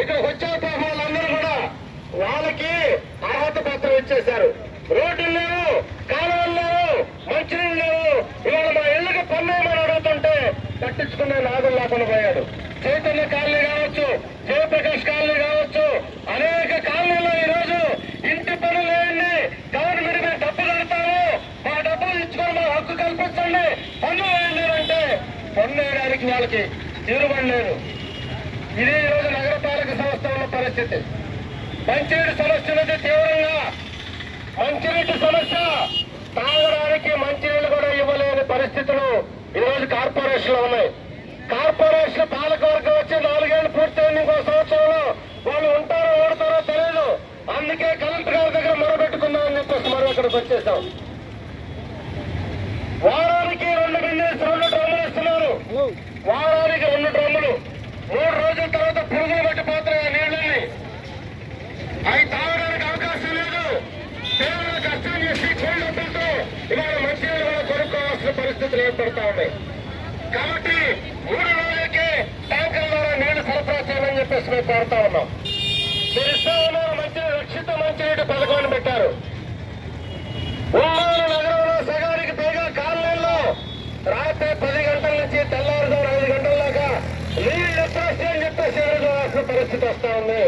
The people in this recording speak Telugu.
ఇక్కడ వచ్చే వాళ్ళందరూ కూడా వాళ్ళకి అర్హత పత్రం ఇచ్చేశారు. రోడ్లు లేవు కాలువలు లేవు మంచినీళ్ళు లేవు. ఇవాళ మా ఇళ్ళకి పన్నేమని అడుగుతుంటే పట్టించుకునే నాదం లేకుండా పోయాడు. చైతన్య కాలనీ కావచ్చు జయప్రకాష్ కాలనీ కావచ్చు అనేక కాలనీలో ఈ రోజు ఇంటి పనులు వేయండి గవర్నమెంట్ మీద డబ్బు కడతాము మా డబ్బులు ఇచ్చుకొని మా హక్కు కల్పించండి పన్ను వేయండి అంటే పన్ను వేయడానికి వాళ్ళకి తీరుబడలేదు ఇదే ఈ రోజు నగరపాలక సంస్థ ఉన్న పరిస్థితి. మంచినీటి సమస్య అనేది తీవ్రంగా. మంచినీటి సమస్య. తాగడానికి మంచినీళ్ళు కూడా ఇవ్వలేని పరిస్థితులు ఈరోజు కార్పొరేషన్లో ఉన్నాయి. కార్పొరేషన్ పాలకవర్గం వచ్చి నాలుగేళ్ళు పూర్తయింది ఇంకో సంవత్సరంలో. వాళ్ళు ఉంటారో ఓడతారో తెలియదు అందుకే కలెక్టర్ గారి దగ్గర మొరబెట్టుకుందామని చెప్పేసి మనం ఇక్కడికి వచ్చేసాం. వారానికి రెండు బిల్లేసి రెండు డ్రమ్ములు ఇస్తున్నారు. అవి తాగడానికి అవకాశం లేదు. పేదలు కష్టం చేసి చేతులతో ఇవాళ మంచినీళ్ళు కొనుక్కోవాల్సిన పరిస్థితులు ఏర్పడతా ఉన్నాయి. కాబట్టి మూడు రోజులకే ట్యాంకుల ద్వారా నీళ్ళు సరఫరా చేయాలని చెప్పేసి మేము కోరుతా ఉన్నాం. మీరు ఇస్తా మంచి రక్షిత మంచినీటి పథకం పెట్టారు. ఒంగోలు నగరంలో సగానికి పైగా కాలనీల్లో రాత్రి పది గంటల నుంచి తెల్లారుజాము ఐదు గంటల దాకా నీళ్ళు ఎప్పుడు వస్తాయని చెప్పేసి ఎదురు చూడాల్సిన పరిస్థితి వస్తా ఉంది.